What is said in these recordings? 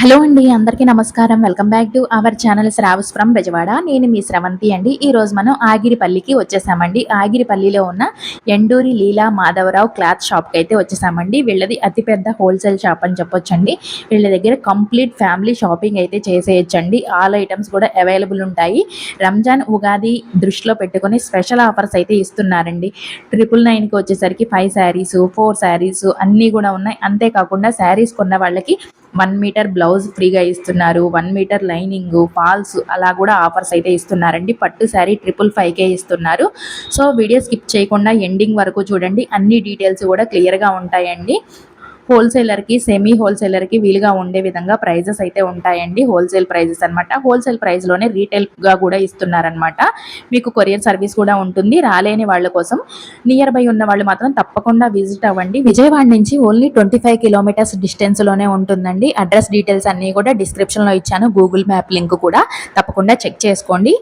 Hello అండి అందరికీ నమస్కారం. Welcome back to our channel Shravas from Bezawada. నేను మీ స్రవంతి అండి. ఈ రోజు మనం ఆగిరిపల్లికి వచ్చేసామండి. ఆగిరిపల్లిలో ఉన్న ఎండూరి లీలా మాధవరావు క్లాత్ షాప్కి అయితే వచ్చేసామండి. వీళ్ళది అతిపెద్ద హోల్సేల్ షాప్ అని చెప్పొచ్చండి. వీళ్ళ దగ్గర కంప్లీట్ ఫ్యామిలీ షాపింగ్ అయితే చేసేయచ్చండి. ఆల్ ఐటమ్స్ కూడా అవైలబుల్ ఉంటాయి. రంజాన్ ఉగాది దృష్టిలో పెట్టుకొని స్పెషల్ ఆఫర్స్ అయితే ఇస్తున్నారండి. ట్రిపుల్ నైన్కి వచ్చేసరికి ఫైవ్ శారీస్ ఫోర్ శారీస్ అన్నీ కూడా ఉన్నాయి. అంతేకాకుండా శారీస్ కొన్న వాళ్ళకి వన్ మీటర్ బ్లౌజ్ ఫ్రీగా ఇస్తున్నారు వన్ మీటర్ లైనింగ్ ఫాల్స్ అలా కూడా ఆఫర్స్ అయితే ఇస్తున్నారండి. పట్టు శారీ ట్రిపుల్ ఫైవ్కే ఇస్తున్నారు. సో వీడియో స్కిప్ చేయకుండా ఎండింగ్ వరకు చూడండి. అన్ని డీటెయిల్స్ కూడా క్లియర్గా ఉంటాయండి. హోల్సేలర్కి సెమీ హోల్సేలర్కి వీలుగా ఉండే విధంగా ప్రైజెస్ అయితే ఉంటాయండి. హోల్సేల్ ప్రైజెస్ అనమాట హోల్సేల్ ప్రైస్లోనే రీటైల్గా కూడా ఇస్తున్నారనమాట మీకు కొరియర్ సర్వీస్ కూడా ఉంటుంది. రాలేని వాళ్ళ కోసం నియర్ బై ఉన్న వాళ్ళు మాత్రం తప్పకుండా విజిట్ అవ్వండి. విజయవాడ నుంచి ఓన్లీ ట్వంటీ ఫైవ్ కిలోమీటర్స్ డిస్టెన్స్లోనే ఉంటుందండి. అడ్రస్ డీటెయిల్స్ అన్నీ కూడా డిస్క్రిప్షన్లో ఇచ్చాను. గూగుల్ మ్యాప్ లింక్ కూడా తప్పకుండా చెక్ చేసుకోండి.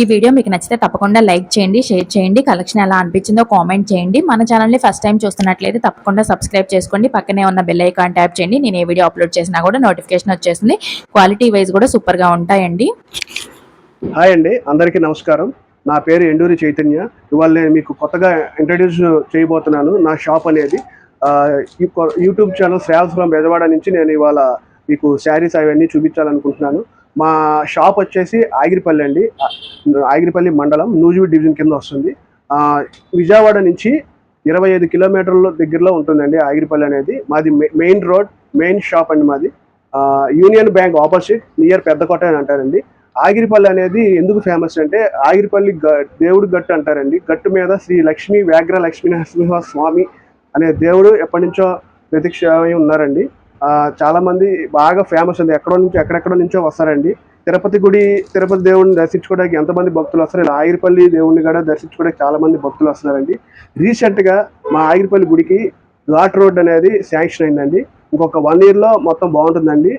ఈ వీడియో మీకు నచ్చితే తప్పకుండా లైక్ చేయండి షేర్ చేయండి. కలెక్షన్ ఎలా అనిపించిందో కామెంట్ చేయండి. మన ఛానల్ని ఫస్ట్ టైం చూస్తున్నట్లయితే తప్పకుండా సబ్స్క్రైబ్ చేసుకోండి. పక్కనే ఉన్న బెల్ ఐకాన్ ట్యాప్ చేయండి. నేను ఏ వీడియో అప్లోడ్ చేసినా కూడా నోటిఫికేషన్ వచ్చేస్తుంది. క్వాలిటీ వైజ్ కూడా సూపర్గా ఉంటాయండి. హాయ్ అండి. అందరికీ నమస్కారం. నా పేరు ఎండూరి చైతన్య. ఇవాళ నేను మీకు కొత్తగా ఇంట్రడ్యూస్ చేయబోతున్నాను. నా షాప్ అనేది YouTube channel Shreyas from Bezawada నుంచి నేను ఇవాళ మీకు శారీస్ అవన్నీ చూపించాలనుకుంటున్నాను. మా షాప్ వచ్చేసి ఆగిరిపల్లి అండి. ఆగిరిపల్లి మండలం నూజివీడ్ డివిజన్ కింద వస్తుంది. విజయవాడ నుంచి ఇరవై ఐదు కిలోమీటర్ల దగ్గరలో ఉంటుందండి ఆగిరిపల్లి అనేది. మాది మెయిన్ రోడ్ మెయిన్ షాప్ అండి మాది. Union Bank opposite near Peddakota అని అంటారండి. ఆగిరిపల్లి అనేది ఎందుకు ఫేమస్ అంటే ఆగిరిపల్లి గ- దేవుడి గట్టు అంటారండి. గట్టు మీద శ్రీ లక్ష్మీ వ్యాఘ్ర లక్ష్మీ నరసింహ స్వామి అనే దేవుడు ఎప్పటి నుంచో ప్రతిక్షమై ఉన్నారండి. చాలామంది బాగా ఫేమస్ అండి. ఎక్కడో నుంచి ఎక్కడెక్కడో నుంచో వస్తారండి. తిరుపతి గుడి తిరుపతి దేవుడిని దర్శించుకోవడానికి ఎంతమంది భక్తులు వస్తారు? ఇలా ఆగిరిపల్లి దేవుడిని కూడా దర్శించుకోవడానికి చాలా మంది భక్తులు వస్తున్నారండి. రీసెంట్గా మా ఆగిరిపల్లి గుడికి ఘాట్ రోడ్ అనేది శాంక్షన్ అయిందండి. ఇంకొక వన్ ఇయర్లో మొత్తం బాగుంటుందండి.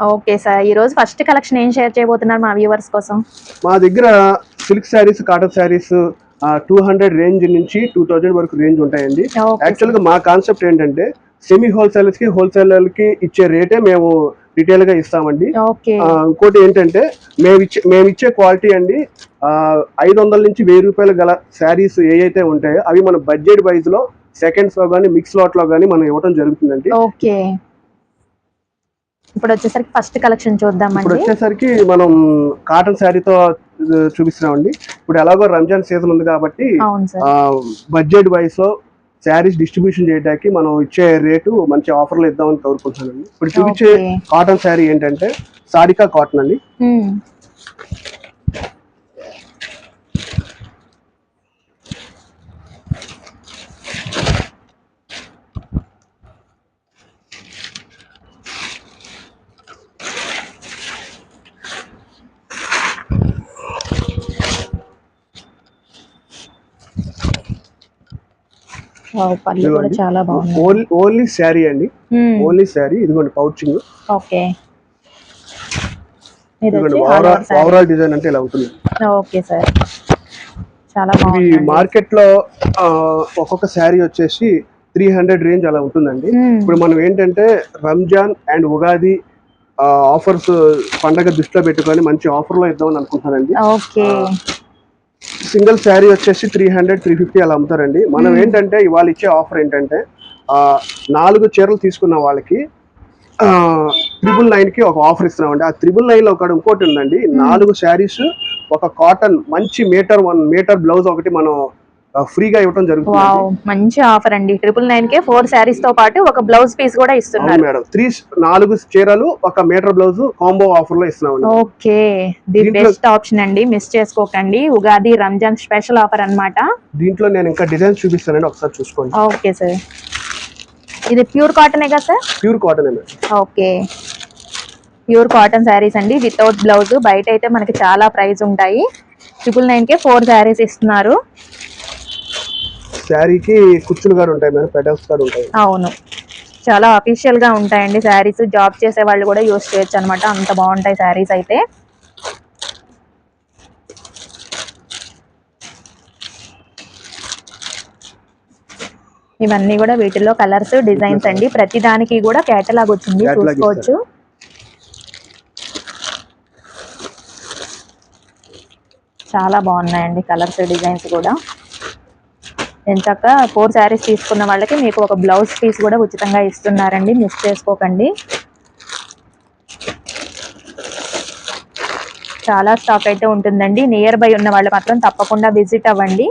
Okay sir. ఈ రోజు ఫస్ట్ కలెక్షన్ ఏం షేర్ చేయబోతున్నారు మా వ్యూవర్స్ కోసం? మా దగ్గర silk saris cotton saris two hundred range నుంచి టూ థౌజండ్ వరకు రేంజ్ ఉంటాయండి. యాక్చువల్గా మా కాన్సెప్ట్ ఏంటంటే సెమీ హోల్సేలర్స్కి హోల్సేలర్కి ఇచ్చే రేటే మేము రిటైల్గా ఇస్తామండి. ఇంకోటి ఏంటంటే మేము ఇచ్చే మేము ఇచ్చే క్వాలిటీ అండి ఐదు వందల నుంచి వెయ్యి రూపాయలు గల శారీస్ ఏ అయితే ఉంటాయో అవి మన బడ్జెట్ వైజ్లో సెకండ్స్లో కానీ మిక్స్ లాట్లో కానీ మనం ఇవ్వడం జరుగుతుందండి. ఓకే. ఇప్పుడు వచ్చేసరికి ఫస్ట్ కలెక్షన్ ఇప్పుడు చూద్దామండి వచ్చేసరికి మనం కాటన్ శారీతో చూపిస్తున్నామండి. ఇప్పుడు ఎలాగో రంజాన్ సీజన్ ఉంది కాబట్టి బడ్జెట్ వైస్లో శారీస్ డిస్ట్రిబ్యూషన్ చేయడానికి మనం ఇచ్చే రేటు మంచి ఆఫర్లు ఇద్దామని కోరుకుంటున్నానండి ఇప్పుడు చూపించే. కాటన్ శారీ ఏంటంటే సారికా కాటన్ అండి. పళ్ళు కూడా ఇదిగోండి. చాలా బాగుంది ఓన్లీ శారీ అండి. ఓన్లీ శారీ ఇదిగోండి పౌచింగ్. ఓకే. ఓవరాల్ డిజైన్ అంటే ఇలా ఉంటుంది ఓకే సార్. చాలా ఇది బాగుంది. మార్కెట్లో ఒక్కొక్క శారీ వచ్చేసి త్రీ హండ్రెడ్ రేంజ్ అలా ఉంటుందండి. ఇప్పుడు మనం ఏంటంటే రంజాన్ అండ్ ఉగాది ఆఫర్స్ పండగ దృష్టిలో పెట్టుకొని మంచి ఆఫర్లో ఇద్దామని అనుకుంటున్నానండి. సింగిల్ శారీ వచ్చేసి త్రీ హండ్రెడ్ త్రీ ఫిఫ్టీ అలా అమ్ముతారండి. మనం ఏంటంటే ఇవాళ ఇచ్చే ఆఫర్ ఏంటంటే నాలుగు చీరలు తీసుకున్న వాళ్ళకి త్రిబుల్ నైన్కి ఒక ఆఫర్ ఇస్తున్నామండి. ఆ త్రిబుల్ నైన్లో ఒకటి ఇంకోటి ఉందండి. నాలుగు శారీస్ ఒక కాటన్ మంచి మీటర్ వన్ మీటర్ బ్లౌజ్ ఒకటి మనం ఫ్రీగా ఇవ్వడం జరుగుతుంది వావ్ మంచి ఆఫర్ అండి. ట్రిపుల్ నైన్ కే ఫోర్ శారీస్తో పాటు ఒక బ్లౌజ్ పీస్ కూడా ఇస్తున్నారు. మేడం. త్రీ నాలుగు చీరలు ఒక మీటర్ బ్లౌజ్ కాంబో ఆఫర్లో ఇస్తున్నామండి. ఓకే ది బెస్ట్ ఆప్షన్ అండి. మిస్ చేసుకోకండి. ఉగాది రంజాన్ స్పెషల్ ఆఫర్ అన్నమాట. దీంట్లో నేను ఇంకా డిజైన్స్ చూపిస్తానండి. ఒకసారి చూసుకోండి. Okay sir. ఇది ప్యూర్ కాటనే కదా sir? Pure cotton okay. Pure cotton saris అండి. వితౌట్ బ్లౌజ్ బయట అయితే మనకి చాలా ప్రైస్ ఉంటాయి. ట్రిపుల్ నైన్ కే ఫోర్ శారీస్ ఇస్తున్నారు. శారీకి కుచ్చులు గారు ఉంటాయి మేడం పెటల్స్ గారు ఉంటాయి. అవును. చాలా అఫీషియల్గా ఉంటాయండి శారీస్. జాబ్ చేసే వాళ్ళు కూడా యూస్ చేయొచ్చు అనమాట అంత బాగుంటాయి శారీస్ అయితే. ఇవన్నీ కూడా వీటిలో కలర్స్ డిజైన్స్ అండి. ప్రతి దానికి కూడా కేటలాగ్ వచ్చింది. చూసుకోవచ్చు. చాలా బాగున్నాయండి కలర్స్ డిజైన్స్ కూడా. ఎంచక్క ఫోర్ శారీస్ తీసుకున్న వాళ్ళకి మీకు ఒక బ్లౌజ్ పీస్ కూడా ఉచితంగా ఇస్తున్నారండి. మిస్ చేసుకోకండి. చాలా స్టాక్ అయితే ఉంటుందండి. నియర్ బై ఉన్న వాళ్ళు మాత్రం తప్పకుండా విజిట్ అవ్వండి.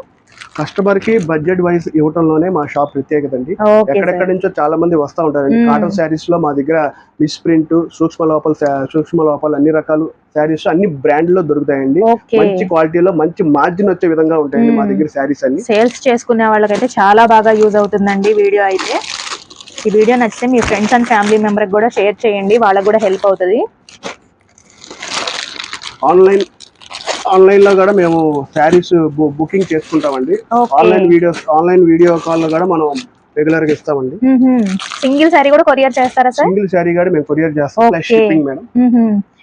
కస్టమర్కి బడ్జెట్ వైజ్ ఇవ్వటంలోనే మా షాప్ ప్రత్యేకత అండి. ఎక్కడెక్కడ నుంచో చాలా మంది వస్తా ఉంటారండి. కాటన్ శారీస్లో మా దగ్గర మిస్ ప్రింట్ సూక్ష్మ లోపల సూక్ష్మ లోపాలు అన్ని రకాలు శారీస్ అన్ని బ్రాండ్లో దొరుకుతాయండి మంచి క్వాలిటీలో మంచి మార్జిన్ వచ్చే విధంగా ఉంటాయండి మా. దగ్గర శారీస్ అన్ని. సేల్స్ చేసుకునే వాళ్ళకైతే చాలా బాగా యూజ్ అవుతుందండి వీడియో అయితే. ఈ వీడియో నచ్చితే మీ ఫ్రెండ్స్ అండ్ ఫ్యామిలీ మెంబర్కి కూడా షేర్ చేయండి. వాళ్ళకి కూడా హెల్ప్ అవుతుంది. ఆన్లైన్ ఆన్లైన్లో కూడా మేము శారీస్ బుకింగ్ చేసుకుంటామండి. ఆన్లైన్ వీడియోస్ ఆన్లైన్ వీడియో కాల్లో కూడా మనం రెగ్యులర్గా ఇస్తామండి సింగిల్ సారీ కూడా కొరియర్ చేస్తారా సార్? సింగిల్ శారీ కూడా మేము కొరియర్ చేస్తాం. Shipping madam.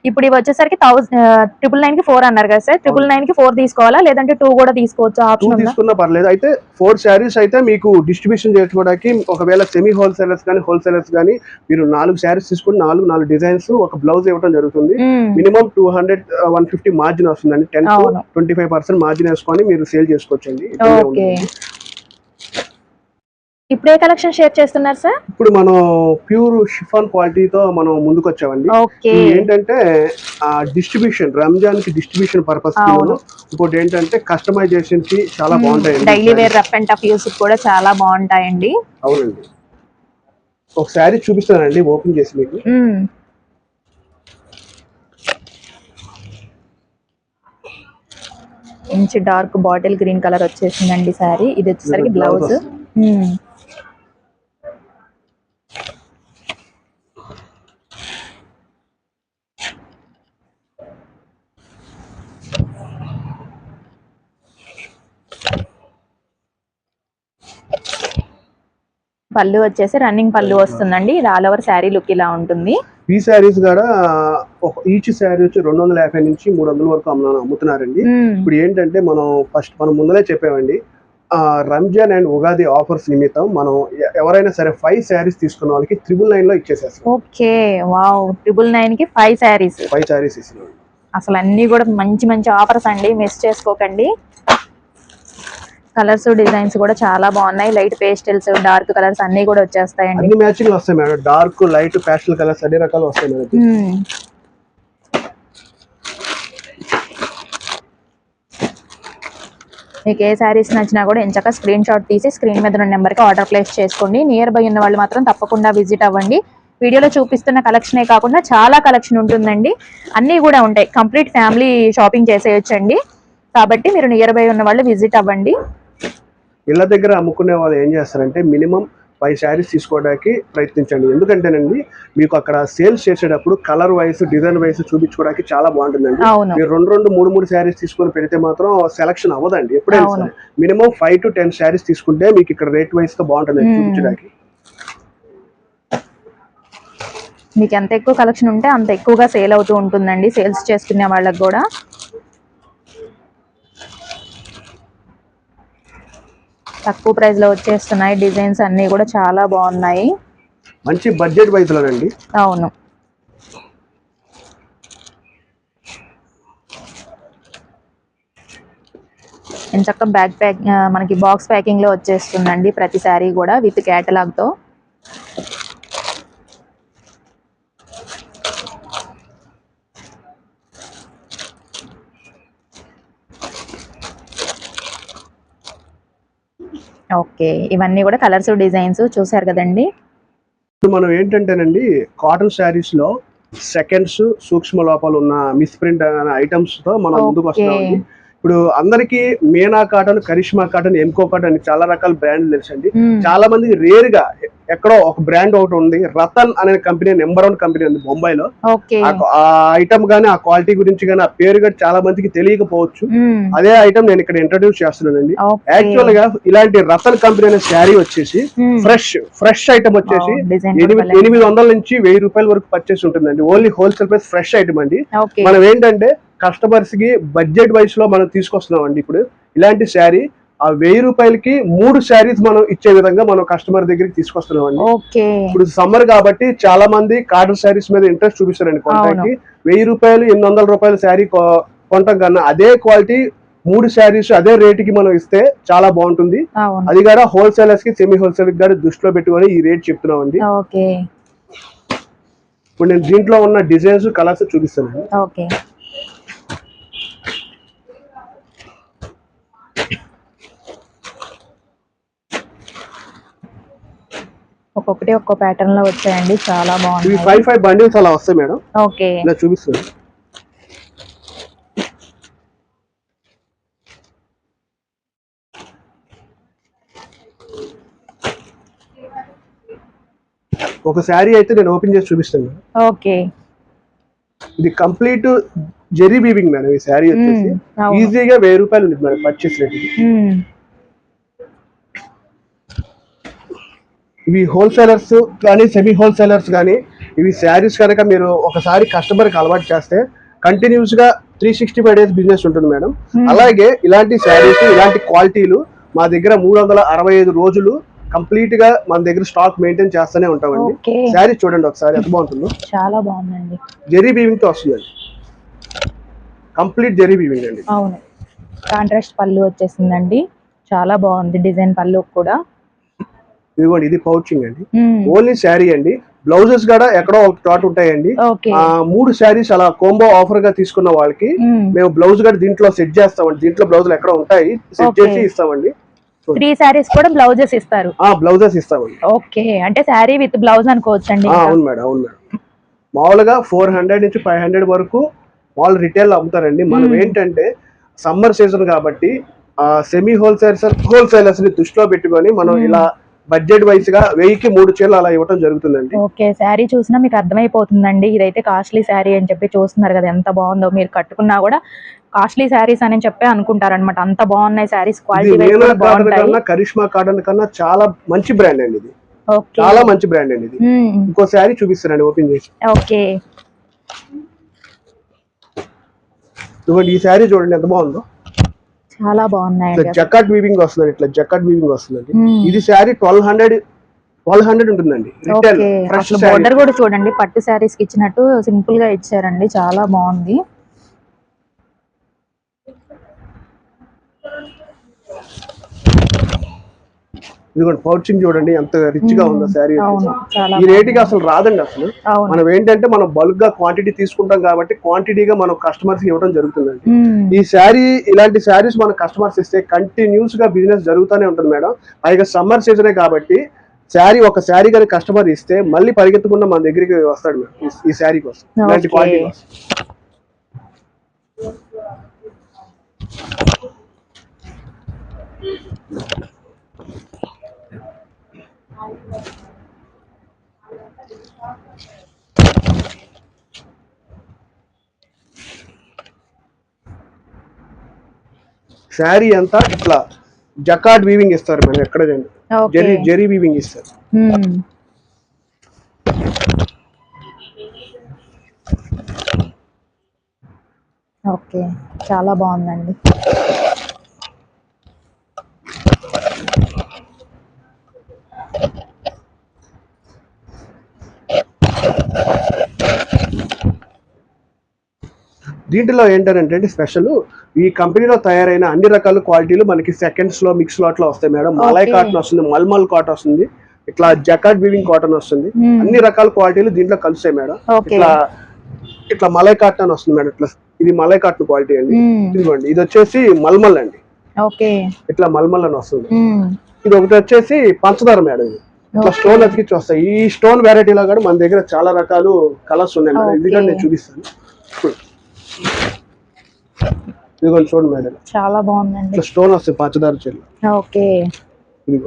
ఇప్పుడు ఇవి వచ్చేసరికి థౌసండ్ ట్రిపుల్ నైన్కి ఫోర్ అన్నారు కదా సార్. ట్రిపుల్ నైన్కి ఫోర్ తీసుకోవాలా? లేదంటే టూ కూడా తీసుకోవచ్చు ఆప్షన్ తీసుకున్నా పర్లేదు. అయితే ఫోర్ శారీస్ అయితే మీకు డిస్ట్రిబ్యూషన్ చేసుకోవడానికి ఒకవేళ సెమీ హోల్సేలర్స్ కానీ హోల్సేలర్స్ కానీ మీరు నాలుగు శారీస్ తీసుకుని నాలుగు నాలుగు డిజైన్స్ ఒక బ్లౌజ్ ఇవ్వడం జరుగుతుంది. Minimum two hundred one fifty margin వస్తుందండి. Ten. Twenty five percent margin వేసుకొని మీరు సేల్ చేసుకోవచ్చండి. ఓకే. ఇప్పుడు ఏ కలెక్షన్ షేర్ చేస్తున్నారు సార్? ఇప్పుడు మనం ప్యూర్ షిఫాన్ క్వాలిటీతో మనం ముందుకు వచ్చామండి ఏంటంటే డిస్ట్రిబ్యూషన్ రంజాన్కి డిస్ట్రిబ్యూషన్ పర్పస్. ఇంకోటి ఏంటంటే కస్టమైజేషన్కి చాలా బాగుంటాయండి. Daily wear rough and tough use కూడా చాలా బాగుంటాయండి. అవునండి. ఒక శారీ చూపిస్తానండి ఓపెన్ చేసి మీకు. మంచి డార్క్ బాటిల్ గ్రీన్ కలర్ వచ్చేసిందండి సారీ. ఇది వచ్చేసరికి బ్లౌజ్. పళ్ళు వచ్చేసి రన్నింగ్ పళ్ళు వస్తుందండి. ఇది ఆల్ ఓవర్ శారీ లుక్ ఇలా ఉంటుంది. ఈ శారీస్ కూడా ఈచ్ శారీ వచ్చి రెండు వందల యాభై నుంచి మూడు వందల వరకు అమ్మ- అమ్ముతున్నారండి. మ్మ్. ఇప్పుడు ఏంటంటే మనం ఫస్ట్ మనం ముందలే చెప్పామండి. ఆ, రంజాన్ అండ్ ఉగాది ఆఫర్స్ నిమిత్తం మనం ఎవరైనా సరే ఫైవ్ శారీస్ తీసుకున్న వాళ్ళకి త్రిబుల్ నైన్లో ఇచ్చేసేస్తాం. ఓకే. వావ్. ట్రిపుల్ నైన్కి ఫైవ్ శారీస్. ఫైవ్ శారీస్ ఇస్తున్నాం. అసలు అన్ని కూడా మంచి మంచి ఆఫర్స్ అండి. మిస్ చేసుకోకండి. కలర్స్ డిజైన్స్ కూడా చాలా బాగున్నాయి. లైట్ పేస్టల్స్ డార్క్ కలర్స్ అన్ని కూడా వచ్చేస్తాయండి. అన్ని మ్యాచింగ్ వస్తాయి madam. Dark light pastel colours అన్ని రకాలు వస్తాయి మేడం. మీకు ఏ శారీస్ నచ్చినా కూడా ఎంచక్క స్క్రీన్ షాట్ తీసి స్క్రీన్ మీద ఉన్న నెంబర్కి ఆర్డర్ ప్లేస్ చేసుకోండి. నియర్ బై ఉన్న వాళ్ళు మాత్రం తప్పకుండా విజిట్ అవ్వండి. వీడియోలో చూపిస్తున్న కలెక్షనే కాకుండా చాలా కలెక్షన్ ఉంటుందండి. అన్నీ కూడా ఉంటాయి. కంప్లీట్ ఫ్యామిలీ షాపింగ్ చేసేయొచ్చండి. కాబట్టి మీరు నియర్ బై ఉన్న వాళ్ళు విజిట్ అవ్వండి. ఇళ్ళ దగ్గర అమ్ముకునే వాళ్ళు ఏం చేస్తారంటే మినిమం ఫైవ్ శారీస్ తీసుకోవడానికి ప్రయత్నించండి. ఎందుకంటేనండి మీకు అక్కడ సేల్స్ చేసేటప్పుడు కలర్ వైస్ డిజైన్ వైస్ చూపించుకోవడానికి చాలా బాగుంటుందండి. మీరు రెండు రెండు మూడు మూడు శారీస్ తీసుకొని పెడితే మాత్రం సెలక్షన్ అవ్వదండి ఎప్పుడైనా. సరే. Minimum five to ten saris తీసుకుంటే మీకు ఇక్కడ రేట్ వైస్గా బాగుంటుంది మ్మ్. చూపించడానికి. మీకు ఎంత ఎక్కువ కలెక్షన్ ఉంటే అంత ఎక్కువగా సేల్ అవుతూ ఉంటుందండి సేల్స్ చేసుకునే వాళ్ళకి కూడా. తక్కువ ప్రైస్లో వచ్చేస్తున్నాయి. డిజైన్స్ అన్ని కూడా చాలా బాగున్నాయి. మంచి బడ్జెట్ వైజ్ లోనండి అవును ఎంచక్క బ్యాగ్ ప్యాక్ మనకి బాక్స్ ప్యాకింగ్లో వచ్చేస్తుందండి ప్రతి శారీ కూడా విత్ కేటలాగ్తో. ఓకే. ఇవన్నీ కూడా కలర్స్ డిజైన్స్ చూసారు కదండి? ఇప్పుడు మనం ఏంటంటేనండి కాటన్ శారీస్లో సెకండ్స్ సూక్ష్మ లోపాలు ఉన్న మిస్ ప్రింట్ అనే ఐటమ్స్తో మనం ముందుకు వస్తున్నామండి. ఇప్పుడు అందరికి మీనా కాటన్ కరిష్మా కాటన్ ఎంకో కాటన్ చాలా రకాల బ్రాండ్లు తెలుసండి. చాలా మందికి రేర్గా ఎక్కడో ఒక బ్రాండ్ ఒకటి ఉంది. రతన్ అనే కంపెనీ నెంబర్ వన్ కంపెనీ ఉంది బొంబాయిలో. ఆ ఐటమ్ గానీ ఆ క్వాలిటీ గురించి గానీ ఆ పేరు గానీ చాలా మందికి తెలియకపోవచ్చు. అదే ఐటమ్ నేను ఇక్కడ ఇంట్రడ్యూస్ చేస్తున్నానండి. యాక్చువల్గా ఇలాంటి రతన్ కంపెనీ అనే శారీ వచ్చేసి. ఫ్రెష్ ఫ్రెష్ ఐటమ్ వచ్చేసి ఎనిమిది వందల నుంచి వెయ్యి రూపాయల వరకు పర్చేస్ ఉంటుందండి. Only wholesale price fresh item అండి. మనం ఏంటంటే కస్టమర్స్కి బడ్జెట్ వైస్లో మనం తీసుకొస్తున్నాం అండి ఇప్పుడు. ఇలాంటి శారీ ఆ వెయ్యి రూపాయలకి మూడు శారీస్ మనం ఇచ్చే విధంగా మనం కస్టమర్ దగ్గరికి తీసుకొస్తున్నాం అండి ఓకే. ఇప్పుడు సమ్మర్ కాబట్టి చాలా మంది కాటన్ శారీస్ మీద ఇంట్రెస్ట్ చూపిస్తారండి కొనడానికి వెయ్యి రూపాయలు ఎనిమిది వందల రూపాయల శారీ కొనటం కన్నా అదే క్వాలిటీ మూడు శారీస్ అదే రేటుకి మనం ఇస్తే చాలా బాగుంటుంది. అది కూడా హోల్సేలర్స్కి సెమీ హోల్సేల్ గారు దృష్టిలో పెట్టుకొని ఈ రేట్ చెప్తున్నాం అండి ఓకే. ఇప్పుడు నేను దీంట్లో ఉన్న డిజైన్స్ కలర్స్ చూపిస్తాను ఒక్కొక్కటి ఒక్కో ప్యాటర్న్లో వచ్చాయండి. చాలా బాగుంది ఫైవ్ ఫైవ్ బండిల్స్ అలా వస్తాయి మేడం. ఓకే. ఇలా చూపిస్తాను ఒక శారీ అయితే నేను ఓపెన్ చేసి చూపిస్తాను. ఓకే. ఇది కంప్లీట్ జెరీ వీవింగ్ మేడం ఈ శారీ వచ్చేసి. ఈజీగా వెయ్యి రూపాయలు ఉంది మేడం పర్చేస్ రేట్ ఇది. మ్మ్. ఇవి హోల్సేలర్స్ కానీ సెమీ హోల్సేలర్స్ కానీ ఇవి శారీస్ కనుక మీరు ఒకసారి కస్టమర్కి అలవాటు చేస్తే కంటిన్యూస్గా three sixty five days business ఉంటుంది మేడం. Hmm. అలాగే ఇలాంటి శారీస్ ఇలాంటి క్వాలిటీలు మా దగ్గర మూడు వందల అరవై ఐదు రోజులు కంప్లీట్గా మన దగ్గర స్టాక్ మెయింటైన్ చేస్తూనే ఉంటామండి. ఓకే. శారీ చూడండి ఒకసారి ఎంత బాగుంటుందో. చాలా బాగుందండి. జెరీ బీవింగ్తో వస్తుందండి. కంప్లీట్ జెరీ బీవింగ్ అండి. అవును. కాంట్రాస్ట్ పళ్ళు వచ్చేసిందండి. చాలా బాగుంది డిజైన్ పళ్ళు కూడా. ఇదిగోండి ఇది పౌచింగ్ అండి. ఓన్లీ శారీ అండి. బ్లౌజెస్ కూడా ఎక్కడో ఒక చోట ఉంటాయండి. మూడు శారీస్ అలా కోంబో ఆఫర్గా తీసుకున్న వాళ్ళకి మ్మ్. బ్లౌజ్ కూడా దీంట్లో సెట్ చేస్తామండి. దీంట్లో బ్లౌజులు ఎక్కడ ఉంటాయి. సెట్. చేసి ఇస్తామండి. త్రీ శారీస్ కూడా బ్లౌజెస్ ఇస్తారు. ఆ బ్లౌజెస్ ఇస్తామండి. ఓకే. అంటే శారీ విత్ బ్లౌజ్ అనుకోవచ్చండి. అవును మేడం అవును మేడం. మామూలుగా ఫోర్ హండ్రెడ్ నుంచి ఫైవ్ హండ్రెడ్ వరకు వాళ్ళు రిటైల్ అమ్ముతారండి. మనం. ఏంటంటే సమ్మర్ సీజన్ కాబట్టి సెమీ హోల్సేల్స్ హోల్సేలర్స్ని దృష్టిలో పెట్టుకొని మనం. ఇలా బడ్జెట్ వైస్గా వెయ్యికి మూడు చీరలు అలా ఇవ్వడం జరుగుతుందండి. ఓకే శారీ చూసినా మీకు అర్థమైపోతుందండి. ఇదైతే కాస్ట్లీ శారీ అని చెప్పి చూస్తున్నారు కదా ఎంత బాగుందో. మీరు కట్టుకున్నా కూడా కాస్ట్లీ శారీస్ అని చెప్పి అనుకుంటారు అనమాట అంత బాగున్నాయి శారీస్ క్వాలిటీ కరిష్మా కాటన్ కన్నా చాలా మంచి బ్రాండ్ అండి ఇది. చాలా మంచి బ్రాండ్ అండి ఇది. ఇంకో శారీ చూపిస్తానండి ఓపెన్ చేసి. ఓకే. ఇదిగోండి ఈ శారీ చూడండి ఎంత బాగుందో. చాలా బాగున్నాయండి ఇట్లా జకాట్ వీవింగ్ వస్తుందండి ఇట్లా జకాట్ వీవింగ్ వస్తుందండి. మ్మ్. ఇది sari twelve hundred twelve hundred ఉంటుందండి బోర్డర్ కూడా చూడండి పట్టు శారీస్కి ఇచ్చినట్టు సింపుల్గా ఇచ్చారండి చాలా బాగుంది. ఇదిగోండి పౌచింగ్ చూడండి ఎంత రిచ్గా ఉందో శారీ ఈ రేటుకి అసలు రాదండి అసలు. మనం ఏంటంటే మనం బల్క్గా క్వాంటిటీ తీసుకుంటాం కాబట్టి క్వాంటిటీగా మనం కస్టమర్స్ ఇవ్వడం జరుగుతుందండి. ఈ శారీ ఇలాంటి శారీస్ మన కస్టమర్స్ ఇస్తే కంటిన్యూస్గా బిజినెస్ జరుగుతూనే ఉంటుంది మేడం. పైగా సమ్మర్ సీజనే కాబట్టి శారీ ఒక శారీ కానీ కస్టమర్ ఇస్తే మళ్ళీ పరిగెత్తకుండా మన దగ్గరికి వస్తాడు మేడం ఈ- శారీ కోసం. ఇలాంటి. క్వాలిటీ కోసం. శారీ అంతా ఇట్లా జకాట్ వీవింగ్ ఇస్తారు మేడం ఎక్కడ జెరీ జెరీ వీవింగ్ ఇస్తారు. ఓకే. చాలా బాగుందండి. దీంట్లో ఏంటంటే స్పెషల్ ఈ కంపెనీలో తయారైన అన్ని రకాల క్వాలిటీలు మనకి సెకండ్స్లో మిక్స్లో అట్లా వస్తాయి మేడం మలై. కాటన్ వస్తుంది మల్మల్ కాటన్ వస్తుంది ఇట్లా జకాట్ వీవింగ్ కాటన్ వస్తుంది. అన్ని రకాల క్వాలిటీలు దీంట్లో కలుస్తాయి మేడం. ఇట్లా ఇట్లా మలై కాటన్ అని వస్తుంది మేడం ఇట్లా ఇది మలై కాటన్ క్వాలిటీ అండి. ఇదిగోండి ఇది వచ్చేసి మల్మల్ అండి ఇట్లా మల్మల్ అని వస్తుంది. ఇది ఒకటి వచ్చేసి పంచదార మేడం ఇది ఇట్లా. స్టోన్ అతికిచ్చి వస్తాయి ఈ స్టోన్ వెరైటీలో కూడా మన దగ్గర చాలా రకాలు కలర్స్ ఉన్నాయి మేడం Okay. నేను చూపిస్తాను ఇదిగోండి చూడండి మేడం. చాలా బాగుందండి. స్టోన్ వస్తాయి పంచదార చెల్లు ఓకే.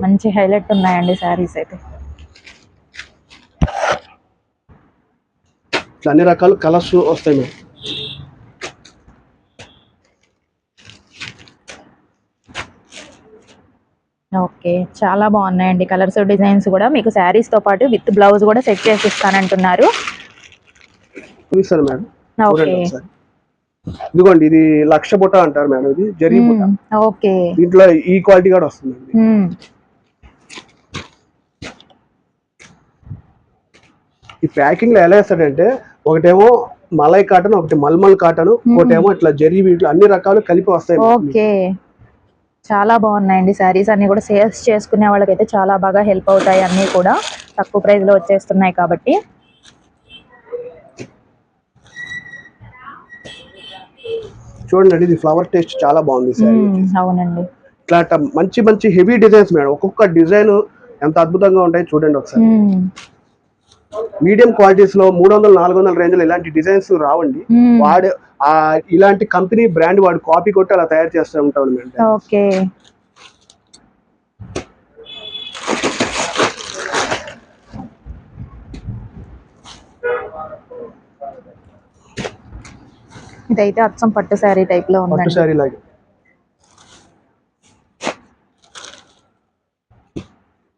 మంచి హైలైట్ ఉన్నాయండి శారీస్ అయితే. ఇట్లా అన్ని రకాల కలర్స్ వస్తాయి మేడం. ఓకే. చాలా బాగున్నాయండి కలర్స్ డిజైన్స్ కూడా. మీకు శారీస్తో పాటు విత్ బ్లౌజ్ కూడా సెట్ చేసి ఇస్తానంటున్నారు. ఓకే. ఇదిగోండి ఇది లక్ష బుట్ట అంటారు మేడం ఇది జరీ బుట్ట. ఓకే. దీంట్లో ఈ క్వాలిటీ కూడా వస్తుందండి. ఈ ప్యాకింగ్లో ఎలా వేస్తాడంటే ఒకటేమో మలై కాటన్ ఒకటి మల్మల్ కాటన్ ఒకటేమో ఇట్లా జరీ వీటిలో అన్ని రకాలు కలిపి వస్తాయి. ఓకే. చాలా బాగున్నాయండి శారీస్ అన్ని కూడా సేల్స్ చేసుకునే వాళ్ళకైతే చాలా బాగా హెల్ప్ అవుతాయి అన్నీ కూడా. తక్కువ ప్రైస్లో వచ్చేస్తున్నాయి కాబట్టి. చూడండి ఇది ఫ్లవర్ టేస్ట్ చాలా బాగుంది సార్. అవునండి ఇట్లా మంచి మంచి హెవీ డిజైన్స్ మేడం ఒక్కొక్క డిజైన్ ఎంత అద్భుతంగా ఉంటాయి చూడండి ఒకసారి. మీడియం క్వాలిటీస్లో మూడు వందల నాలుగు వందల రేంజ్లో ఇలాంటి డిజైన్స్ రావండి. వాడు ఆ ఇలాంటి కంపెనీ బ్రాండ్ వాడు కాపీ కొట్టి అలా తయారు చేస్తూ ఉంటాడు మేడం ఇదైతే అచ్చం పట్టు శారీ టైప్లో పట్టు ఉందండి శారీ లాగా.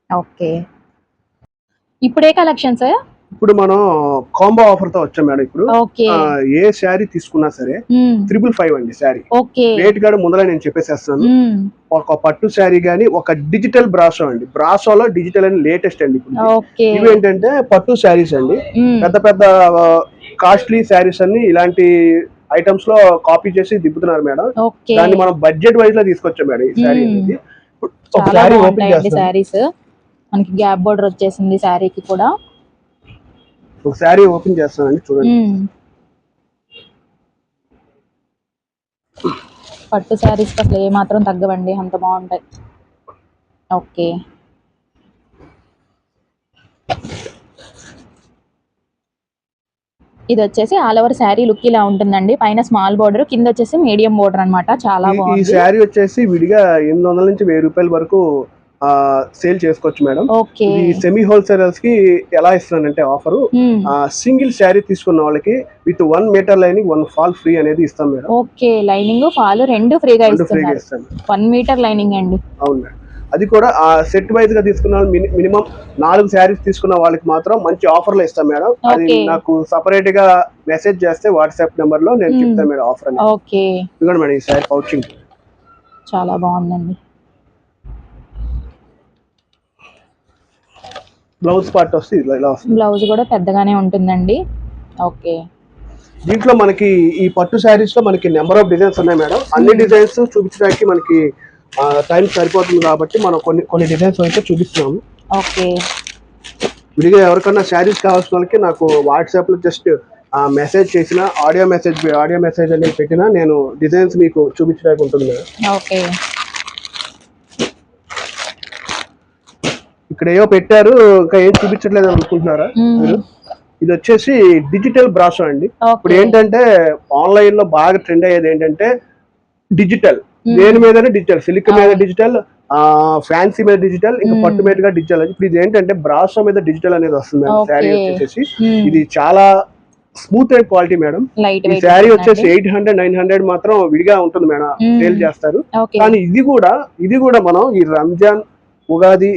ఓకే. ఇప్పుడే కలెక్షన్స్ ఇప్పుడు మనం కాంబో ఆఫర్తో వచ్చాం మేడం ఇప్పుడు. ఏ శారీ తీసుకున్నా సరే మ్మ్. త్రిబుల్ ఫైవ్ అండి శారీ. ఓకే. రేట్ కూడా ముందర నేను చెప్పేసేస్తాను. ఒక పట్టు శారీ గానీ ఒక డిజిటల్ బ్రాసో అండి. బ్రాసోలో డిజిటల్ అని లేటెస్ట్ అండి ఇప్పుడు. ఇవి ఏంటంటే పట్టు శారీస్ అండి. పెద్ద పెద్ద కాస్ట్లీ శారీస్ అన్ని ఇలాంటి ఐటమ్స్లో కాపీ చేసి దిప్పుతున్నారు మేడం. ఓకే దాన్ని మనం బడ్జెట్ వైజ్లో తీసుకొచ్చాం మేడం ఈ ఓపెన్ చేస్తాను. శారీస్ మనకి గ్యాప్ బోర్డర్ వచ్చేసింది శారీకి కూడా. ఒక శారీ ఓపెన్ చేస్తానండి చూడండి. మ్మ్. పట్టు శారీస్ అసలు ఏ మాత్రం తగ్గవండి అంత బాగుంటాయి. ఓకే ఇది వచ్చేసి ఆల్ ఓవర్ శారీ లుక్ ఇలా ఉంటుందండి. పైన స్మాల్ బోర్డర్ కింద వచ్చేసి మీడియం బోర్డర్ అన్నమాట. చాలా ఈ- ఈ బాగుంది. శారీ వచ్చేసి విడిగా ఎనిమిది వందల నుంచి వెయ్యి రూపాయల వరకు సేల్ చేసుకోవచ్చు మేడం. ఓకే. ఇది సెమీ హోల్సేలర్స్కి ఎలా ఇస్తున్నానంటే ఆఫర్. సింగిల్ శారీ తీసుకున్న వాళ్ళకి with one metre lining one fall free అనేది ఇస్తాం మేడం. ఓకే. లైనింగ్ ఫాల్ రెండు ఫ్రీగా ఇస్తాం. వన్ మీటర్ లైనింగ్ అండి. అవును మేడం. అది కూడా ఆ సెట్ వైజ్గా తీసుకున్న మినిమం నాలుగు శారీస్ తీసుకున్న వాళ్ళకి మాత్రం మంచి ఆఫర్లు ఇస్తాం మేడం. అది. నాకు సపరేట్గా మెసేజ్ చేస్తే వాట్సాప్ నెంబర్లో నేను Hmm. చెప్తాను మేడం ఆఫర్ అని ఇదిగోండి మేడం ఈ శారీ పౌచింగ్ చాలా బాగుందండి. బ్లౌజ్ పార్ట్ వస్తే ఇలా ఇలా వస్తుంది. బ్లౌజ్ కూడా పెద్దగానే ఉంటుందండి. ఓకే దీంట్లో మనకి ఈ పట్టు శారీస్లో మనకి నెంబర్ ఆఫ్ డిజైన్స్ ఉన్నాయి మేడం. అన్ని డిజైన్స్ చూపించడానికి మనకి టైం సరిపోతుంది కాబట్టి మనం కొన్ని కొన్ని డిజైన్స్ అయితే చూపిస్తున్నాము. ఓకే. విడిగా ఎవరికన్నా శారీస్ కావాల్సిన వాళ్ళకి నాకు వాట్సాప్లో జస్ట్ మెసేజ్ చేసిన ఆడియో మెసేజ్ ఆడియో మెసేజ్ అనేది పెట్టినా నేను డిజైన్స్ మీకు చూపించడానికి ఉంటుంది ఓకే. ఇక్కడ ఏవో పెట్టారు ఇంకా ఏం చూపించట్లేదు అనుకుంటున్నారా ఇది వచ్చేసి డిజిటల్ బ్రాషో అండి. ఇప్పుడు ఏంటంటే ఆన్లైన్లో బాగా ట్రెండ్ అయ్యేది ఏంటంటే డిజిటల్ దేని మీదనే డిజిటల్ సిల్క్ మీద డిజిటల్ ఫ్యాన్సీ మీద డిజిటల్ ఇంకా. పట్టు మీద డిజిటల్ ఇప్పుడు ఇది ఏంటంటే బ్రాషో మీద డిజిటల్ అనేది వస్తుంది. శారీ వచ్చేసి. ఇది చాలా స్మూత్ అండ్ క్వాలిటీ మేడం ఈ శారీ వచ్చేసి ఎయిట్ హండ్రెడ్ నైన్ హండ్రెడ్ మాత్రం విడిగా ఉంటుంది మేడం. సేల్ చేస్తారు కానీ ఇది కూడా ఇది కూడా మనం ఈ రంజాన్ ఉగాది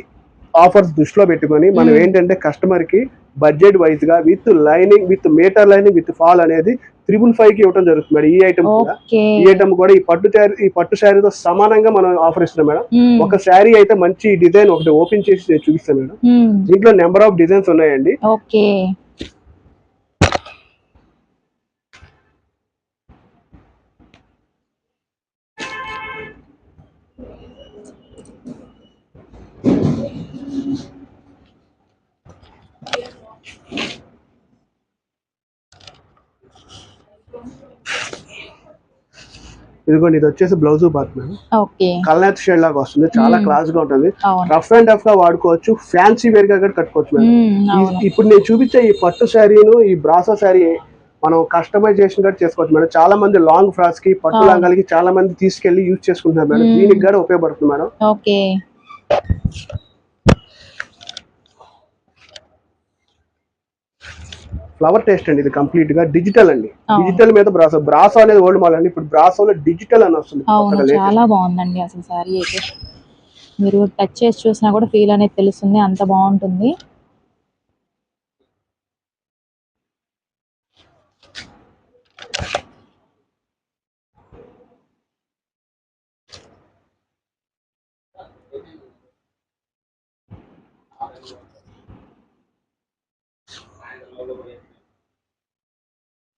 ఆఫర్స్ దృష్టిలో పెట్టుకొని మనం. ఏంటంటే కస్టమర్కి బడ్జెట్ వైజ్గా with lining with metre lining with fall అనేది త్రిబుల్ ఫైవ్కి ఇవ్వడం జరుగుతుంది మేడం. ఈ ఐటమ్ కూడా. ఈ ఐటమ్ కూడా ఈ పట్టు శారీ ఈ పట్టు శారీతో సమానంగా మనం ఆఫర్ ఇస్తున్నాం మేడం. మ్మ్. ఒక శారీ అయితే మంచి డిజైన్ ఒకటి ఓపెన్ చేసి చూపిస్తాను మేడం. మ్మ్. దీంట్లో నెంబర్ ఆఫ్ డిజైన్స్ ఉన్నాయండి ఓకే ఇదిగోండి ఇది వచ్చేసి బ్లౌజ్ పార్ట్ కల్నాథ్ షేడ్ లాగా వస్తుంది చాలా క్లాస్గా ఉంటుంది. రఫ్ అండ్ టఫ్గా వాడుకోవచ్చు ఫ్యాన్సీ వేర్గా కూడా కట్టుకోవచ్చు మేడం ఇప్పుడు నేను చూపించే ఈ పట్టు శారీను ఈ బ్రాసో శారీ మనం కస్టమైజేషన్ కూడా చేసుకోవచ్చు మేడం చాలా మంది లాంగ్ ఫ్రాక్స్కి పట్టు. లంగాలకి చాలా మంది తీసుకెళ్ళి యూజ్ చేసుకుంటున్నారు మేడం. దీనికి కూడా ఉపయోగపడుతుంది మేడం. ఫ్లవర్ టేస్ట్ అండి ఇది కంప్లీట్గా డిజిటల్ అండి. డిజిటల్ మీద బ్రాసో బ్రాసో అనేది ఓల్డ్ మోడల్ అండి. ఇప్పుడు బ్రాసోలో డిజిటల్ అని వస్తుంది. చాలా బాగుందండి అసలు శారీ అయితే. మీరు టచ్ చేసి చూసినా కూడా ఫీల్ అనేది తెలుస్తుంది అంత బాగుంటుంది.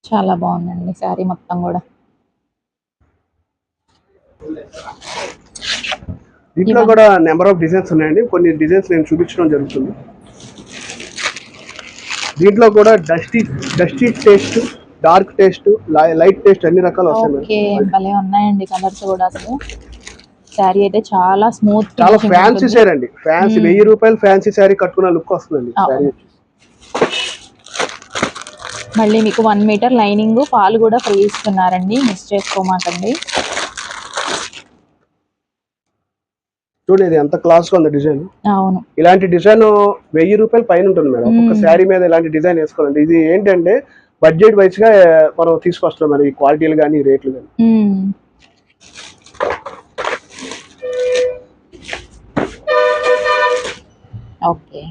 చాలా బాగుందండి శారీ మొత్తం కూడా. దీంట్లో కూడా నెంబర్ ఆఫ్ డిజైన్స్ ఉన్నాయండి. కొన్ని డిజైన్స్ నేను చూపించడం జరుగుతుంది. దీంట్లో కూడా dusty dusty taste dark taste light taste అన్ని రకాలు వస్తాయి భలే ఉన్నాయండి కలర్స్ కూడా అసలు. శారీ అయితే చాలా స్మూత్ చాలా ఫ్యాన్సీ శారీ అండి. ఫ్యాన్సీ వెయ్యి రూపాయలు ఫ్యాన్సీ శారీ కట్టుకున్న లుక్ వస్తుందండి. శారీ మళ్ళీ మీకు వన్ మీటర్ లైనింగ్ పాలు కూడా ఫ్రీ ఇస్తున్నారండి. మిస్ చేసుకోమాకండి. చూడండి ఎంత క్లాస్గా ఉంది డిజైన్ అవును. ఇలాంటి డిజైన్ వెయ్యి రూపాయలు పైన ఉంటుంది మేడం. మ్మ్. శారీ మీద ఇలాంటి డిజైన్ వేసుకోవాలండి ఇది ఏంటంటే బడ్జెట్ వైజ్గా మనం తీసుకొస్తున్నాం మరి ఈ క్వాలిటీలు కానీ రేట్లు కానీ. ఓకే.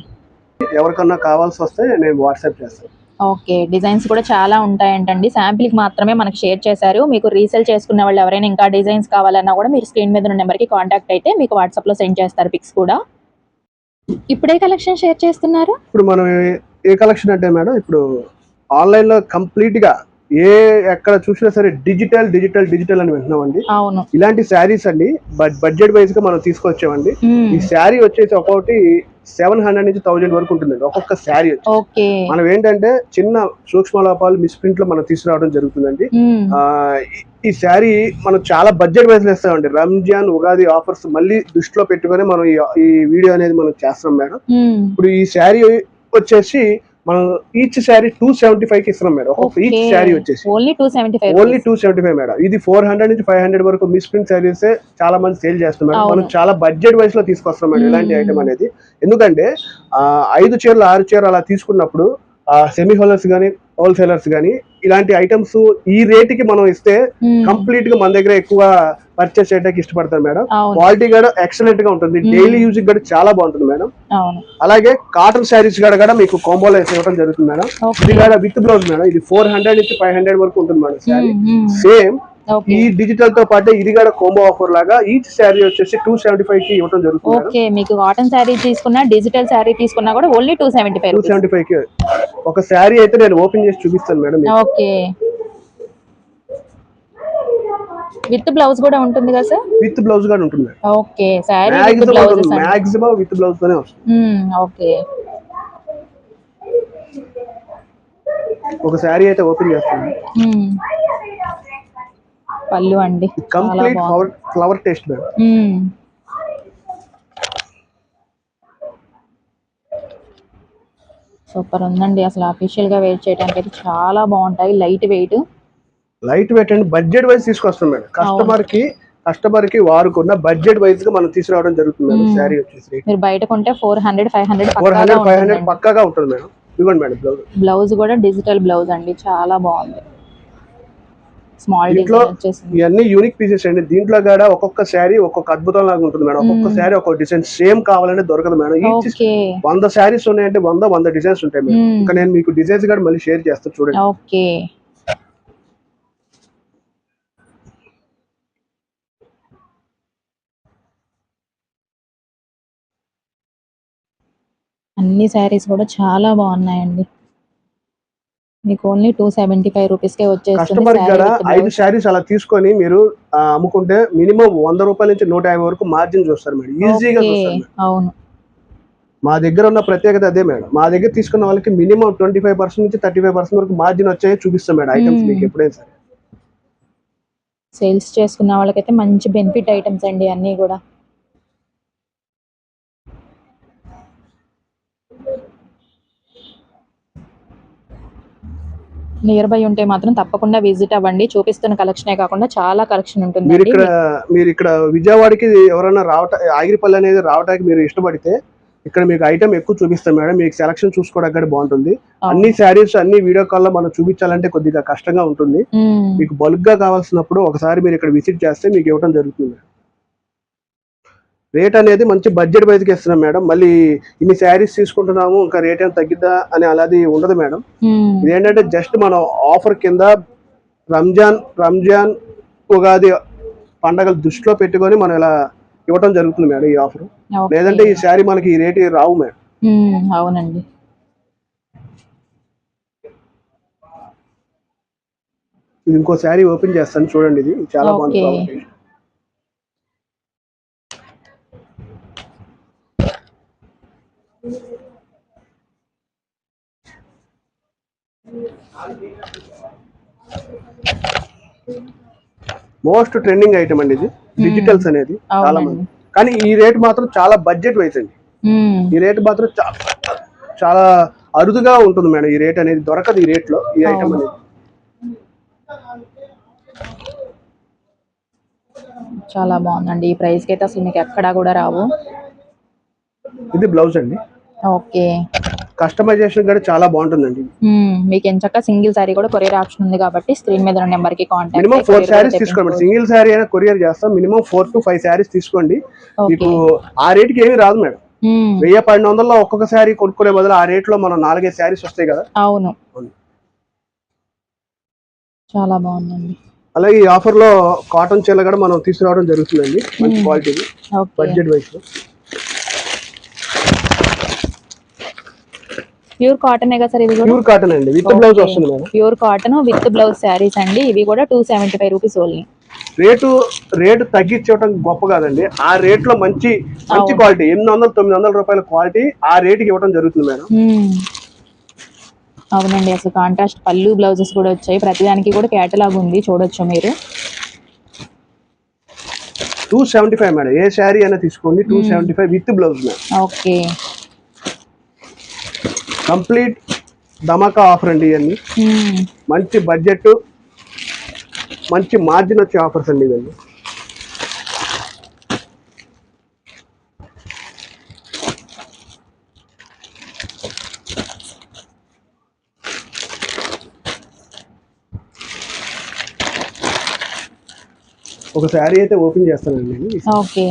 ఎవరికన్నా కావాల్సి వస్తే నేను వాట్సాప్ చేస్తాను. ఓకే. డిజైన్స్ కూడా చాలా ఉంటాయంటండి. శాంపిల్కి మాత్రమే మనకు షేర్ చేశారు. మీకు రీసేల్ చేసుకునే వాళ్ళు ఎవరైనా ఇంకా డిజైన్స్ కావాలన్నా కూడా మీరు స్క్రీన్ మీద ఉన్న నెంబర్కి కాంటాక్ట్ అయితే మీకు వాట్సాప్లో సెండ్ చేస్తారు పిక్స్ కూడా. ఇప్పుడే కలెక్షన్ షేర్ చేస్తున్నారు? ఇప్పుడు మనం ఏ- కలెక్షన్ అంటే మేడం ఇప్పుడు ఆన్లైన్లో కంప్లీట్గా కంప్లీట్గా ఏ ఎక్కడ చూసినా సరే డిజిటల్ డిజిటల్ డిజిటల్ అని వింటున్నామండి. అవును. ఇలాంటి శారీస్ అండి బట్ బడ్జెట్ వైజ్గా మనం తీసుకొచ్చామండి. ఈ శారీ వచ్చేసి ఒక్కొక్కటి సెవెన్ హండ్రెడ్ నుంచి థౌజండ్ వరకు ఉంటుందండి ఒక్కొక్క శారీ మనం ఏంటంటే చిన్న సూక్ష్మ లోపాలు మిస్ప్రింట్లో మనం తీసుకురావడం జరుగుతుందండి. ఈ- శారీ మనం చాలా బడ్జెట్ వైజ్ ఇస్తామండి రంజాన్ ఉగాది ఆఫర్స్ మళ్ళీ దృష్టిలో పెట్టుకొని మనం ఈ- వీడియో అనేది మనం చేస్తున్నాం మేడం. ఇప్పుడు ఈ శారీ వచ్చేసి మనం ఈచ్ శారీ టూ సెవెంటీ ఫైవ్కి ఇస్తున్నాం మేడం ఈచ్. శారీ వచ్చేసి only two seventy five only two seventy five madam ఇది ఫోర్ హండ్రెడ్ నుంచి ఫైవ్ హండ్రెడ్ వరకు మిస్ప్రింట్ శారీస్ చాలా మంది సేల్ చేస్తున్నారు మేడం మనం. చాలా బడ్జెట్ వైస్లో తీసుకొస్తాం మేడం ఇలాంటి మ్మ్. ఐటమ్ అనేది ఎందుకంటే ఐదు చీరలు ఆరు చీరలు అలా తీసుకున్నప్పుడు సెమీ హోలర్స్ కానీ హోల్సేలర్స్ కానీ ఇలాంటి ఐటమ్స్ ఈ రేటుకి మనం ఇస్తే కంప్లీట్గా మన దగ్గర ఎక్కువ పర్చేస్ చేయడానికి ఇష్టపడతారు మేడం. క్వాలిటీ కూడా ఎక్సలెంట్గా ఉంటుంది. డైలీ యూజ్ కూడా చాలా బాగుంటుంది మేడం. అలాగే కాటన్ శారీస్ కూడా కూడా మీకు కాంబోలో ఇవ్వడం జరుగుతుంది మేడం. ఇది కూడా విత్ బ్లౌజ్ మేడం. ఇది ఫోర్ హండ్రెడ్ నుంచి ఫైవ్ హండ్రెడ్ వరకు ఉంటుంది మేడం శారీ. మ్మ్. సేమ్ ఈ డిజిటల్తో పాటు ఇది కూడా కాంబో ఆఫర్ లాగా ఈచ్ శారీ వచ్చేసి టూ సెవెంటీ ఫైవ్కి ఇవ్వడం జరుగుతుంది ఓకే మీకు కాటన్ శారీ తీసుకున్నా డిజిటల్ శారీ తీసుకున్నా కూడా only two seventy five two seventy ఫైవ్కి. ఒక శారీ అయితే నేను ఓపెన్ చేసి చూపిస్తాను మేడం. ఓకే విత్ బ్లౌజ్ కూడా ఉంటుంది కదా సార్ విత్ బ్లౌజ్ కూడా ఉంటుంది okay sari with blouses maximum with blouse తోనే వస్తుంది. ఓకే ఒక శారీ అయితే ఓపెన్ చేస్తాను. మ్మ్. పళ్ళు అండి. Complete flower flower taste. Super ఉందండి. అసలు అఫీషియల్గా వెయిట్ చేయడానికి అయితే చాలా బాగుంటాయి. Light weight light weight and. Budget wise తీసుకొస్తాం మేడం. కస్టమర్కి కస్టమర్కి వారుకున్న బడ్జెట్ వైజ్గా మనం తీసుకురావడం జరుగుతుంది మేడం. శారీ వచ్చేసి. మీరు బయట కొంటే four hundred five hundred four hundred five hundred పక్కాగా ఉంటుంది మేడం. ఇవ్వండి మేడం బ్లౌజ్ బ్లౌజ్ కూడా డిజిటల్ బ్లౌజ్ అండి. చాలా బాగుంది. స్మాల్ వచ్చేసింది. ఇవన్నీ యూనిక్ పీసెస్ అండి. దీంట్లో కూడా ఒక్కొక్క శారీ ఒక్కొక్క అద్భుతం లాగా ఉంటుంది మేడం. ఒక్కొక్క. శారీ ఒక్కొక్క డిజైన్ సేమ్ కావాలంటే దొరకదు మేడం. వంద శారీస్ ఉన్నాయంటే వంద వంద డిజైన్స్ ఉంటాయి మేడం. ఇంకా నేను మీకు డిజైన్స్ కూడా మళ్ళీ షేర్ చేస్తాను చూడండి. ఓకే. అన్ని శారీస్ కూడా చాలా బాగున్నాయండి. మీకు ఓన్లీ టూ సెవెంటీ ఫైవ్ రూపీస్కే వచ్చేస్తుంది కస్టమర్ శారీ కూడా విత్ ఐదు. శారీస్ అలా తీసుకొని మీరు అమ్ముకుంటే మినిమం వంద రూపాయల నుంచి నూట యాభై వరకు మార్జిన్ చూస్తారు మేడం ఈజీగా. అవును మా దగ్గర ఉన్న ప్రత్యేకత అదే మేడం మా దగ్గర తీసుకున్న వాళ్ళకి మినిమం ట్వంటీ ఫైవ్ పర్సెంట్ నుంచి థర్టీ ఫైవ్ పర్సెంట్ వరకు మార్జిన్ వచ్చాయి చూపిస్తాం మేడం ఐటమ్స్ మ్మ్. మీకు ఎప్పుడైనా సరే సేల్స్ చేసుకున్న వాళ్ళకైతే మంచి బెనిఫిట్ ఐటమ్స్ అండి అన్నీ కూడా నియర్ బై ఉంటే మాత్రం తప్పకుండా విజిట్ అవ్వండి. చూపిస్తున్న కలెక్షనే కాకుండా చాలా కలెక్షన్ మీరు ఉంటుందండి ఇక్కడ మీరు ఇక్కడ విజయవాడకి ఎవరైనా రావట ఆగిరిపల్లి అనేది రావడానికి మీరు ఇష్టపడితే ఇక్కడ మీకు ఐటమ్ ఎక్కువ చూపిస్తాం మేడం. మీకు సెలక్షన్ చూసుకోవడానికి కూడా బాగుంటుంది. అన్ని శారీస్ అన్ని వీడియో కాల్లో మనం చూపించాలంటే కొద్దిగా కష్టంగా ఉంటుంది. మీకు బల్క్గా కావాల్సినప్పుడు ఒకసారి మీరు ఇక్కడ విజిట్ చేస్తే మీకు ఇవ్వడం జరుగుతుంది. రేట్ అనేది మంచి బడ్జెట్ వైజ్కి ఇస్తున్నాం మేడం. మళ్ళీ ఇన్ని శారీస్ తీసుకుంటున్నాము ఇంకా రేట్ ఏం తగ్గిద్దా అని అలాది ఉండదు మేడం. ఇదేంటంటే జస్ట్ మనం ఆఫర్ కింద రంజాన్ రంజాన్ ఉగాది పండగలు దృష్టిలో పెట్టుకొని మనం ఇలా ఇవ్వడం జరుగుతుంది మేడం ఈ ఆఫర్. లేదంటే ఈ శారీ మనకి ఈ రేట్ రావు మేడం. అవునండి. ఇది ఇంకో శారీ ఓపెన్ చేస్తాను చూడండి ఇది. ఇది చాలా బాగుంది మోస్ట్ ట్రెండింగ్ ఐటమ్ అండి ఇది. డిజిటల్స్ అనేది చాలా. మంది. కానీ ఈ రేట్ మాత్రం చాలా బడ్జెట్ వైజ్ అండి. ఈ రేట్ మాత్రం చాలా అరుదుగా ఉంటుంది మేడం ఈ రేట్ అనేది. దొరకదు ఈ రేట్లో ఈ ఐటమ్. అనేది. చాలా బాగుందండి. ఈ ప్రైస్ అయితే అసలు మీకు ఎక్కడా కూడా రావు. ఇది బ్లౌజ్ అండి. ఓకే. కస్టమైజేషన్ కూడా చాలా బాగుంటుందండి. మీకు ఎంచక్క సింగిల్ సారీ కూడా కొరియర్ ఆప్షన్ ఉంది కాబట్టి స్క్రీన్ మీద నెంబర్కి మినిమం ఫోర్ కాంటాక్ట్ తీసుకోండి. సింగిల్ శారీ అయినా కొరియర్ చేస్తాం. Minimum four to five saris తీసుకోండి. మీకు ఆ రేట్కి ఏమీ రాదు మేడం. వెయ్యి పన్నెండు వందల్లో ఒక్కొక్క శారీ కొనుక్కునే బదులు ఆ రేట్లో మనం నాలుగైదు శారీస్ వస్తాయి కదా. అవును. చాలా బాగుందండి. అలాగే ఈ ఆఫర్లో కాటన్ చీర కూడా మనం తీసుకురావడం జరుగుతుందండి. మంచి. క్వాలిటీ బడ్జెట్ వైస్లో ప్యూర్ కాటన్ కదా సార్ ఇవి కూడా? ప్యూర్ కాటన్ అండి. విత్ బ్లౌజ్ వస్తుంది madam. Pure cotton with blouse saris అండి. ఇవి కూడా two seventy five rupees only rate rate తగ్గించడం గొప్ప కాదండి. ఆ రేట్లో మంచి మంచి. క్వాలిటీ ఎనిమిది వందలు తొమ్మిది వందల రూపాయల క్వాలిటీ ఆ రేటుకి ఇవ్వడం జరుగుతుంది మేడం. అవునండి. అసలు కాంట్రాస్ట్ పళ్ళు బ్లౌజెస్ కూడా వచ్చాయి. ప్రతిదానికి కూడా కేటలాగ్ ఉంది. చూడొచ్చు మీరు? Two seventy five madam. ఏ శారీ అయినా తీసుకోండి. Two seventy five with blouse madam. Okay. Complete Dhamaka offer అండి ఇవన్నీ. మంచి బడ్జెట్ మంచి మార్జిన్ వచ్చే ఆఫర్స్ అండి ఇవన్నీ. ఒక శారీ అయితే ఓపెన్ చేస్తానండి ఓకే.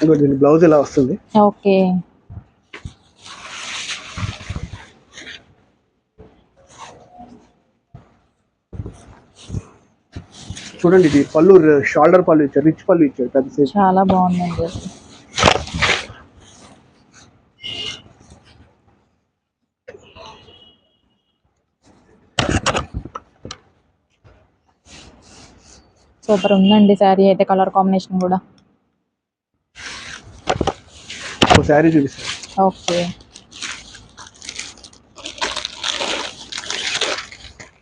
ఇంకోటి దీని బ్లౌజ్ ఇలా వస్తుంది. ఓకే. చూడండి ఇది పళ్ళు షోల్డర్ పళ్ళు ఇచ్చారు రిచ్ పళ్ళు ఇచ్చారు పెద్ద సైజ్ చాలా బాగుందండి. సూపర్ ఉందండి శారీ అయితే కలర్ కాంబినేషన్ కూడా ఒక శారీ చూపిస్తాను ఓకే.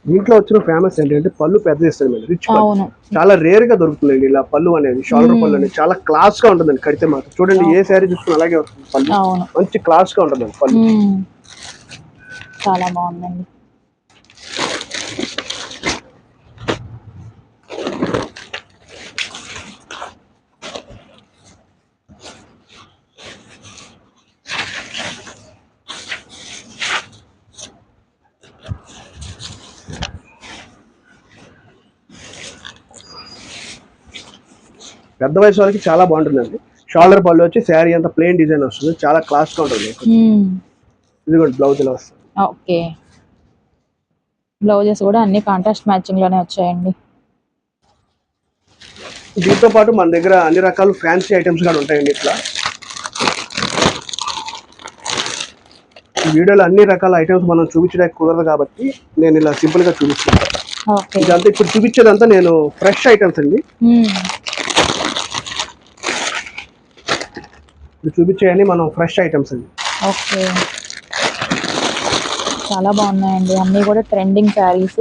దీంట్లో వచ్చిన ఫేమస్ ఏంటంటే పళ్ళు పెద్ద ఇస్తుంది మేడం రిచ్ పళ్ళు. చాలా రేర్గా దొరుకుతుందండి ఇలా పళ్ళు అనేది షోల్డర్ పళ్ళు అనేది చాలా క్లాస్గా ఉంటుందండి కడితే మాత్రం. చూడండి ఏ శారీ చూసుకుని అలాగే వస్తుంది పళ్ళు. మంచి క్లాస్గా ఉంటుందండి పళ్ళు. చాలా బాగుందండి. పెద్ద వయసు వాళ్ళకి చాలా బాగుంటుందండి. షోల్డర్ పళ్ళు వచ్చి శారీ అంతా ప్లెయిన్ డిజైన్ వస్తుంది. చాలా క్లాస్గా ఉంటుంది. ఇది కూడా బ్లౌజ్ ఇలా వస్తుంది. ఓకే. బ్లౌజెస్ కూడా అన్ని కాంట్రాస్ట్ మ్యాచింగ్లోనే వచ్చాయండి. దీంతో పాటు మన దగ్గర అన్ని రకాల ఫ్యాన్సీ ఐటమ్స్ కూడా ఉంటాయండి ఇట్లా. ఈ వీడియోలో అన్ని రకాల ఐటమ్స్ మనం చూపించడానికి కుదరదు కాబట్టి నేను ఇలా సింపుల్గా చూపిస్తాను ఓకే. ఇదంతా ఇప్పుడు చూపించేదంతా నేను ఫ్రెష్ ఐటమ్స్ అండి. ఇప్పుడు చూపించేయని మనం ఫ్రెష్ ఐటమ్స్ అండి ఓకే. చాలా బాగున్నాయండి. అన్నీ కూడా ట్రెండింగ్ శారీస్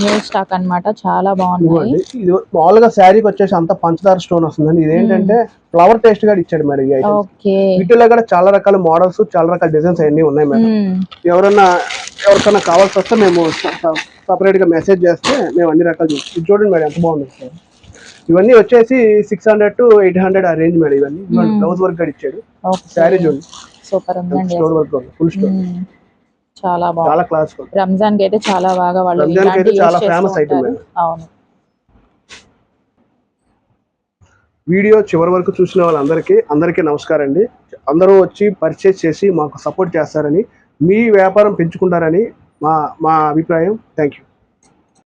న్యూ స్టాక్ అన్నమాట. చాలా బాగున్నాయి. ఇది మామూలుగా శారీకి వచ్చేసి అంత పంచదార స్టోన్ వస్తుందండి. ఇదేంటంటే ఫ్లవర్ టేస్ట్గా ఇచ్చాడు మరి ఓకే. వీటిలో కూడా చాలా రకాల మోడల్స్ చాలా రకాల డిజైన్స్ అన్ని ఉన్నాయి మేడం. ఎవరన్నా ఎవరికన్నా కావాల్సి వస్తే మేము సపరేట్గా మెసేజ్ చేస్తే మేము అన్ని రకాలు చూస్తాం ఇది చూడండి మేడం ఎంత బాగుంది. సార్ ఇవన్నీ వచ్చేసి six hundred to eight hundred ఆ రేంజ్ మేడం ఇవన్నీ. బ్లౌజ్ వర్క్ కూడా ఇచ్చాడు. శారీ చూడండి సూపర్ స్టోన్ వర్క్ ఫుల్ మ్మ్. చాలా బాగుంది. చాలా క్లాస్ రంజాన్కి అయితే చాలా బాగా వాళ్ళు రంజాన్కి అయితే చాలా ఉంటారు. మేడం. అవును. వీడియో చివరి వరకు చూసిన వాళ్ళందరికీ అందరికీ నమస్కారం అండి. అందరూ వచ్చి పర్చేస్ చేసి మాకు సపోర్ట్ చేస్తారని మీ వ్యాపారం పెంచుకుంటారని మా మా అభిప్రాయం. Thank you